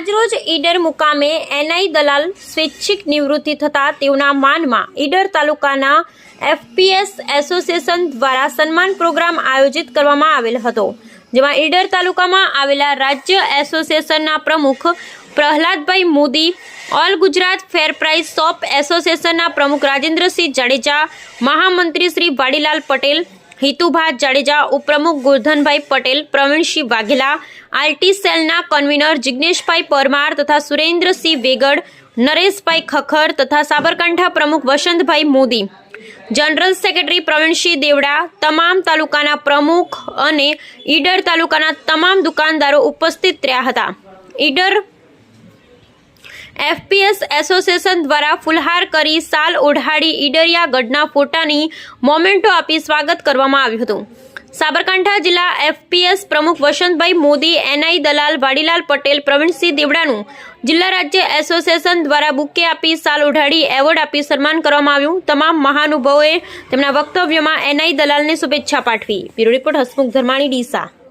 આજરોજ ઈડર મુકામે એનઆઈ દલાલ સ્વૈચ્છિક નિવૃત્તિ થતા તેઓના માનમાં ઈડર તાલુકાના એફપીએસ એસોસિએશન દ્વારા સન્માન પ્રોગ્રામ આયોજિત કરવામાં આવેલ હતો, જેમાં ઈડર તાલુકામાં આવેલા રાજ્ય એસોસિએશનના પ્રમુખ Prahladbhai Modi, all Gujarat fair price shop એસોસિએશનના પ્રમુખ રાજેન્દ્રસિંહ જાડેજા, મહામંત્રી શ્રી વાડીલાલ પટેલ હિતુભા જાડેજા ઉપપ્રમુખ ગોરધનભાઈ પટેલ, પ્રવીણસિંહ વાઘેલા, આરટી સેલના કન્વીનર જિગ્નેશભાઈ પરમાર તથા સુરેન્દ્રસિંહ વેગડ, નરેશભાઈ ખખર તથા સાબરકાંઠા પ્રમુખ વસંતભાઈ મોદી. જનરલ સેક્રેટરી પ્રવીણસિંહ દેવડા, તમામ તાલુકાના પ્રમુખ અને ઈડર તાલુકાના તમામ દુકાનદારો ઉપસ્થિત રહ્યા હતા. ઈડર એફપીએસ એસોસિએશન દ્વારા ફુલહાર કરી સાલ ઓઢાડી ઈડરિયા ગઢના ફોટાની મોમેન્ટો આપી સ્વાગત કરવામાં આવ્યું હતું. સાબરકાંઠા જિલ્લા એફપીએસ પ્રમુખ વસંતભાઈ મોદી, એનઆઈ દલાલ વાડીલાલ પટેલ, પ્રવીણસિંહ દેવડાનું જિલ્લા રાજ્ય એસોસિએશન દ્વારા બુકે આપી સાલ ઉઢાડી એવોર્ડ આપી સન્માન કરવામાં આવ્યું. તમામ મહાનુભાવોએ તેમના વક્તવ્યમાં એનઆઈ દલાલને શુભેચ્છા પાઠવી. Bureau report Hasmukh Dharmani, Deesa.